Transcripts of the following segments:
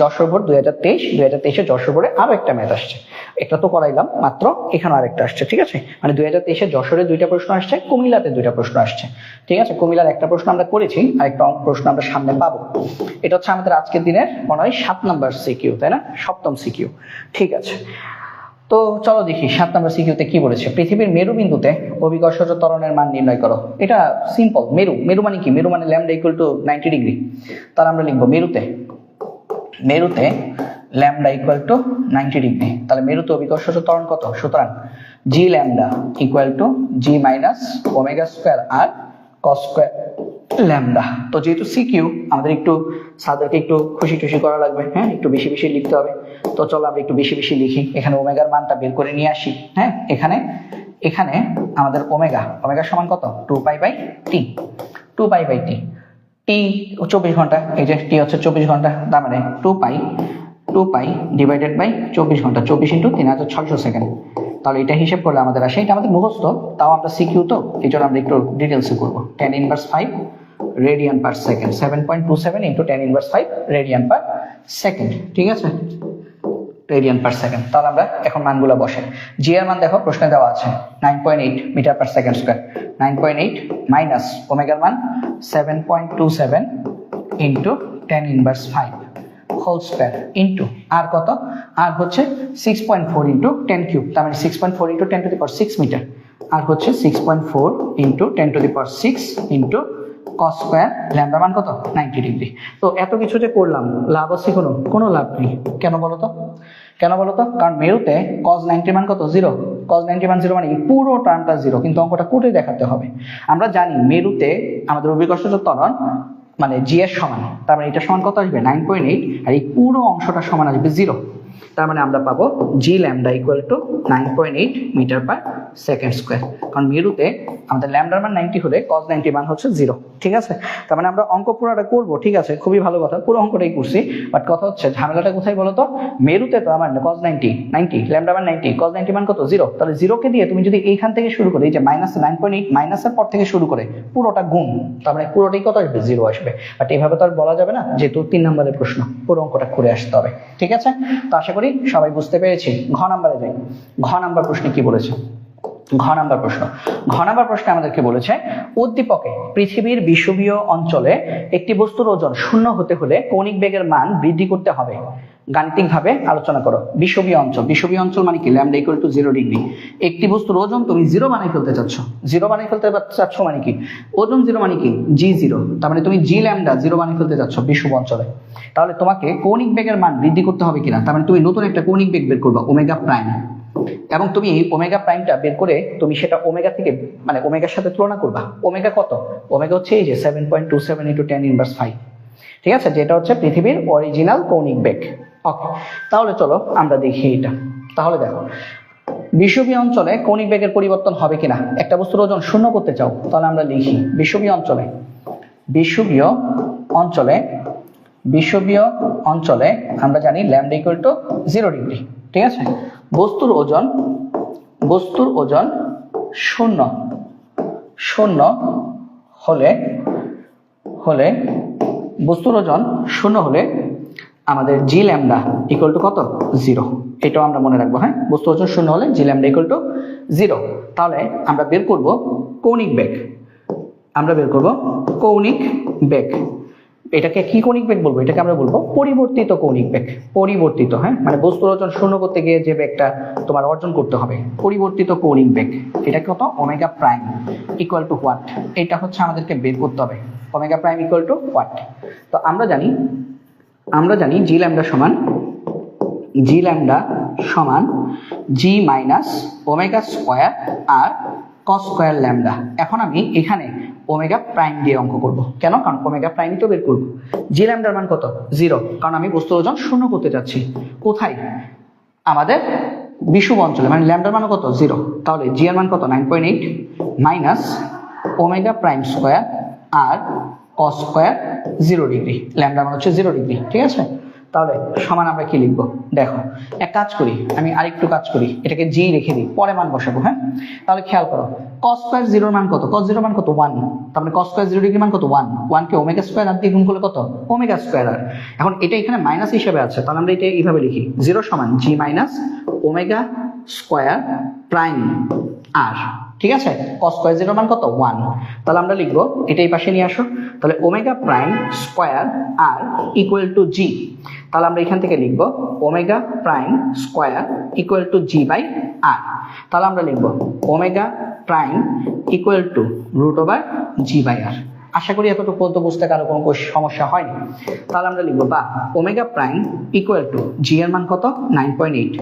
যশোর দুই হাজার তেইশ, দুই হাজার তেইশে যশোর আরও একটা ম্যাথ আসছে। একটা তো করাইলাম, মাত্র এখানে আরেকটা আসছে, ঠিক আছে? মানে দুই হাজার তেইশে যশোরে দুইটা প্রশ্ন আসছে, কুমিল্লাতে দুইটা প্রশ্ন আসছে, ঠিক আছে? কুমিল্লার একটা প্রশ্ন আমরা করেছি আর একটা প্রশ্ন আমরা সামনে পাবো। এটা হচ্ছে আমাদের আজকের দিনের, মনে হয় সাত নাম্বার সিকিউ, তাই না? সপ্তম সিকিউ, ঠিক আছে? তো চলো দেখি, সাত নম্বর সিকিউতে কি বলেছে? পৃথিবীর মেরু বিন্দুতে অভিকর্ষজ ত্বরণের মান নির্ণয় করো। এটা সিম্পল মেরু মেরু মানে কি? মেরু মানে lambda equal to ninety degree তাহলে আমরা লিখব মেরুতে। মেরুতে lambda equal to ninety degree তাহলে মেরুতে অভিকর্ষজ ত্বরণ কত? সুতরাং G lambda equal to G minus omega square R cos square lambda তো যেহেতু সিকিউ আমাদের একটু সাদেরকে একটু খুশি টুশি করা লাগবে হ্যাঁ? একটু বেশি বেশি লিখতে হবে। তো চলো আমরা একটু বেশি বেশি লিখি। এখানে ওমেগার মানটা বের করে নিয়ে আসি হ্যাঁ? এখানে এখানে আমাদের ওমেগা ওমেগা সমান কত? Two pi by T two pi by T T চব্বিশ ঘণ্টা, এই যে টি হচ্ছে চব্বিশ ঘণ্টা, তার মানে two pi two pi divided by চব্বিশ ঘণ্টা, চব্বিশ ইন্টু তিন হাজার ছয়শো সেকেন্ড তাহলে এটা হিসেব করলে আমাদের আসে এটা আমাদের মুখস্থ, তাও আমরা সিকিউ তো, এই জন্য আমরা একটু ডিটেলসে করব। Ten inverse five radian per second seven point two seven into ten inverse five radian per second ঠিক আছে? রেডিয়ান পার সেকেন্ড তাহলে আমরা এখন মানগুলো বসে। জি এর মান দেখো, প্রশ্নে দেওয়া আছে nine point eight metre per second square nine point eight minus ওমেগার মান seven point two seven into ten inverse five whole square into R কত? আর হচ্ছে six point four into ten cube তার মানে six point four into ten to the power six metre R হচ্ছে six point four into ten to the power six into cos square lambda মান কত? Ninety degree তো এত কিছু যে করলাম, লাভ আছে কোনো? কোনো লাভ নেই। কেন বলো তো কেন বলো তো কারণ মেরুতে কজ নাইনটি মান কত? জিরো কজ নাইনটি মান জিরো মানে পুরো টার্মটা জিরো কিন্তু অঙ্কটা কোটে দেখাতে হবে। আমরা জানি মেরুতে আমাদের অভিকর্ষজ ত্বরণ মানে জি এর সমান, তার মানে এটা সমান কত আসবে? নাইন পয়েন্ট এইট আর এই পুরো অংশটা সমান আসবে জিরো তার মানে আমরা পাবো G lambda equal to nine point eight metre per second square কারণ মেরুতে আমাদের ল্যামডার মান নাইনটি হলে কজ নাইনটি মান হচ্ছে জিরো ঠিক আছে? তার মানে আমরা অঙ্ক পুরোটা করব, ঠিক আছে? খুবই ভালো কথা, পুরো অঙ্কটাই করছি। বাট কথা হচ্ছে, ঝামেলাটা কোথায় বলো তো মেরুতে তো আমার কজ নাইনটি নাইনটি ল্যামডা মান নাইনটি কজ নাইনটি মান কত? জিরো তাহলে জিরোকে দিয়ে তুমি যদি এইখান থেকে শুরু করে, এই যে মাইনাস নাইন পয়েন্ট এইট মাইনাসের পর থেকে শুরু করে, পুরোটা গুণ, তার মানে পুরোটাই কত আসবে? জিরো আসবে। বাট এভাবে তো আর বলা যাবে না, যেহেতু তিন নম্বরের প্রশ্ন, পুরো অঙ্কটা করে আসতে হবে, ঠিক আছে? তো আশা করি সবাই বুঝতে পেরেছি। ঘ নাম্বারে যাই। ঘ নাম্বার প্রশ্নে কি বলেছে? ঘ নাম্বার প্রশ্ন। ঘ নাম্বার প্রশ্নে আমাদেরকে বলেছে, উদ্দীপকে পৃথিবীর বিষুবীয় অঞ্চলে একটি বস্তুর ওজন শূন্য হতে হলে কৌণিক বেগের মান বৃদ্ধি করতে হবে। গাণিতিকভাবে আলোচনা করো। বিষুবীয় অঞ্চল। বিষুবীয় অঞ্চল মানে কি? Lambda equal to zero degree একটি বস্তুর ওজন তুমি জিরো বানিয়ে ফেলতে চাচ্ছ। জিরো বানিয়ে ফেলতে চাচ্ছ মানে কি? ওজন জিরো মানে কি? জি জিরো তার মানে তুমি জি ল্যামডা জিরো বানিয়ে ফেলতে চাচ্ছ বিষুব অঞ্চলে। তাহলে তোমাকে কৌণিক বেগের মান বৃদ্ধি করতে হবে কিনা? তার মানে তুমি নতুন একটা কৌণিক বেগ বের করবা ওমেগা প্রাইম এবং তুমি ওমেগা প্রাইমটা বের করে তুমি সেটা ওমেগা থেকে মানে ওমেগার সাথে তুলনা করবা। ওমেগা কত? ওমেগা হচ্ছে এই যে seven point two seven into ten inverse five ঠিক আছে? যেটা হচ্ছে পৃথিবীর অরিজিনাল কৌণিক বেগ। ওকে তাহলে চলো আমরা দেখি এটা। তাহলে দেখো বিষুবীয় অঞ্চলে কৌণিক বেগের পরিবর্তন হবে কিনা? একটা বস্তুর ওজন শূন্য করতে চাও, তাহলে আমরা লিখি বিষুবীয় অঞ্চলে। বিষুবীয় অঞ্চলে বিষুবীয় অঞ্চলে আমরা জানি lambda equal to zero degree ঠিক আছে? বস্তুর ওজন বস্তুর ওজন শূন্য। শূন্য হলে হলে বস্তুর ওজন শূন্য হলে আমাদের জি ল্যামডা ইকুয়াল টু কত? জিরো এটাও আমরা মনে রাখব হ্যাঁ? বস্তু ওজন শূন্য হলে G lambda equal to zero তাহলে আমরা বের করব কৌণিক বেগ। আমরা বের করব কৌণিক বেগ। এটাকে কি কৌণিক বেগ বলব? এটাকে আমরা বলব পরিবর্তিত কৌণিক বেগ। পরিবর্তিত হ্যাঁ? মানে বস্তুর ওজন শূন্য করতে গিয়ে যে বেগটা তোমার অর্জন করতে হবে, পরিবর্তিত কৌণিক বেগ। এটা কত? Omega prime equal to what এটা হচ্ছে আমাদেরকে বের করতে হবে। Omega prime equal to what তো আমরা জানি আমরা জানি জি ল্যামডা সমান জি ল্যামডা সমান G minus omega square R cos square lambda. এখন আমি এখানে ওমেগা প্রাইম দিয়ে অঙ্ক করব। কেন? কারণ ওমেগা প্রাইম তো বের করব। জি ল্যামডার মান কত? জিরো। কারণ আমি বস্তুর ওজন শূন্য করতে চাচ্ছি। কোথায়? আমাদের বিষুব অঞ্চলে। মানে ল্যামডার মান কত? জিরো। তাহলে জি এর মান কত? Nine point eight minus omega prime square R cos square zero degree. ল্যামডার মান হচ্ছে জিরো ডিগ্রি। ঠিক আছে? তাহলে সমান আমরা কি লিখব? দেখো, এক কাজ করি, আমি আরেকটু কাজ করি, এটাকে জি রেখে দিই পরে মান বসাবো হ্যাঁ? তাহলে খেয়াল করো কস স্কোয়ার জিরোর মান কত? কস জিরোর মান কত? ওয়ান তার মানে কস স্কোয়ার জিরো ডিগ্রি মান কত? ওয়ান ওয়ানকে ওমেগা স্কোয়ার আর দিয়ে গুণ করলে কত? ওমেগা স্কোয়ার আর এখন এটা এখানে মাইনাস হিসেবে আছে, তাহলে আমরা এটা এইভাবে লিখি জিরো সমান G minus omega square prime R ঠিক আছে? কস স্কোয়ার জিরোর মান কত? ওয়ান তাহলে আমরা লিখব এটা এই পাশে নিয়ে আসো। তাহলে omega prime square R equal to G তাহলে আমরা এখান থেকে লিখব omega prime square equal to G by R তাহলে আমরা লিখব omega prime equal to root over G by R আশা করি এতটুকু পর্যন্ত বুঝতে কারও কোনো সমস্যা হয়নি। তাহলে আমরা লিখব, বা omega prime equal to G এর মান কত? নাইন পয়েন্ট এইট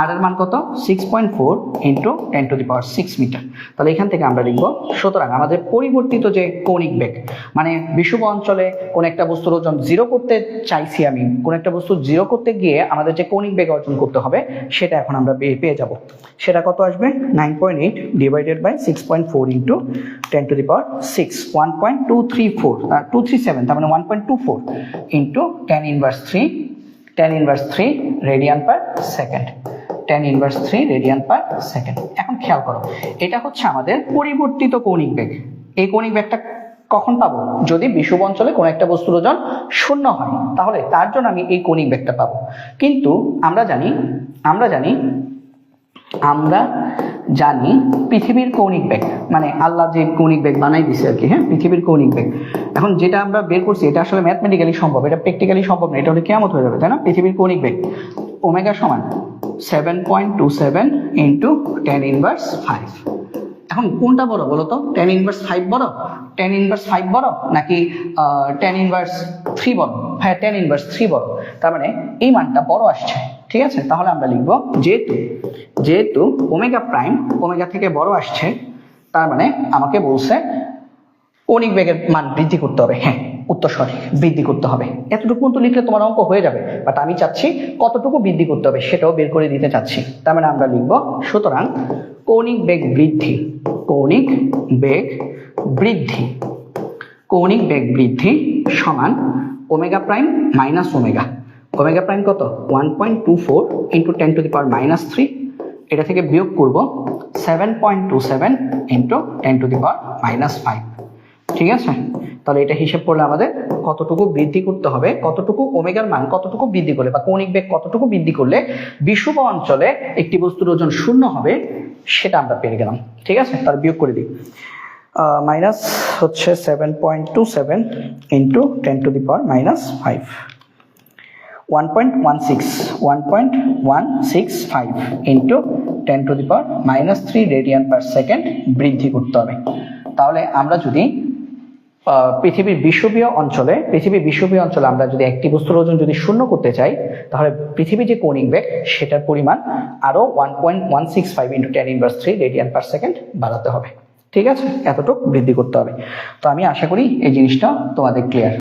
আর এর মান কত? Six point four into ten to the power six metre তাহলে এখান থেকে আমরা লিখব, সুতরাং আমাদের পরিবর্তিত যে কৌণিক বেগ মানে বিষুব অঞ্চলে কোন একটা বস্তুর ওজন জিরো করতে চাইছি আমি, কোন একটা বস্তু জিরো করতে গিয়ে আমাদের যে কৌণিক বেগ অর্জন করতে হবে, সেটা এখন আমরা পেয়ে যাব। সেটা কত আসবে? Nine point eight divided by six point four into ten to the power six one point two three four two three seven তার মানে one point two four into ten inverse three ten inverse three radian per second ten inverse three radian per second এখন খেয়াল করো, এটা হচ্ছে আমাদের পরিবর্তিত কৌণিক বেগ। এই কৌণিক বেগটা কখন পাবো? যদি বিষুব অঞ্চলে কোনো একটা বস্তুর ওজন শূন্য হয়, তাহলে তার জন্য আমি এই কৌণিক বেগটা পাবো। কিন্তু আমরা জানি আমরা জানি আমরা জানি পৃথিবীর কৌণিক বেগ মানে আল্লাহ যে কৌণিক বেগ বানাই দিছে আর কি হ্যাঁ? পৃথিবীর কৌণিক বেগ। এখন যেটা আমরা বের করছি, এটা আসলে ম্যাথমেটিক্যালি সম্ভব, এটা প্র্যাকটিক্যালি সম্ভব না, এটা হলে কেমন হয়ে যাবে, তাই না? পৃথিবীর কৌণিক বেগ, ওমেগা সমান seven point two seven into ten inverse five এখন কোনটা বড় বলো তো? টেন ইনভার্স ফাইভ বড়? টেন ইনভার্স ফাইভ বড়? নাকি টেন ইনভার্স থ্রি বড়? হ্যাঁ টেন ইনভার্স থ্রি বড়। তার মানে এই মানটা বড় আসছে। ঠিক আছে? তাহলে আমরা লিখব যেহেতু যেহেতু ওমেগা প্রাইম ওমেগা থেকে বড় আসছে, তার মানে আমাকে বলছে কৌণিক বেগের মান বৃদ্ধি করতে হবে। হ্যাঁ উত্তর সঠিক, বৃদ্ধি করতে হবে। এতটুকু পর্যন্ত লিখলে তোমার অঙ্ক হয়ে যাবে বাট আমি চাচ্ছি কতটুকু বৃদ্ধি করতে হবে সেটাও বের করে দিতে চাচ্ছি। তার মানে আমরা লিখব, সুতরাং কৌণিক বেগ বৃদ্ধি, কৌণিক বেগ বৃদ্ধি, কৌণিক বেগ বৃদ্ধি সমান omega prime minus omega. Omega prime কত? One point two four into ten to the power minus three এটা থেকে বিয়োগ করব seven point two seven into ten to the power minus five ঠিক আছে? তাহলে এটা হিসেব করলে আমাদের কতটুকু বৃদ্ধি করতে হবে? কতটুকু ওমেগার মান কতটুকু বৃদ্ধি করলে বা কৌণিক বেগ কতটুকু বৃদ্ধি করলে বিষুব অঞ্চলে একটি বস্তুর ওজন শূন্য হবে সেটা আমরা পেয়ে গেলাম। ঠিক আছে? তার বিয়োগ করে দিই। মাইনাস হচ্ছে seven point two seven into ten to the power minus five one point one six one point one six five into ten to the power minus three radian per second বৃদ্ধি করতে হবে। তাহলে আমরা যদি পৃথিবীর বিষুবীয় অঞ্চলে, পৃথিবীর বিষুবীয় অঞ্চলে আমরা যদি একটি বস্তুর ওজন যদি শূন্য করতে চাই, তাহলে পৃথিবীর যে কৌণিক বেগ, সেটার পরিমাণ আরও one point one six five into ten inverse three radian per second বাড়াতে হবে। ঠিক আছে? এতটুকু বৃদ্ধি করতে হবে। তো আমি আশা করি এই জিনিসটা তোমাদের ক্লিয়ার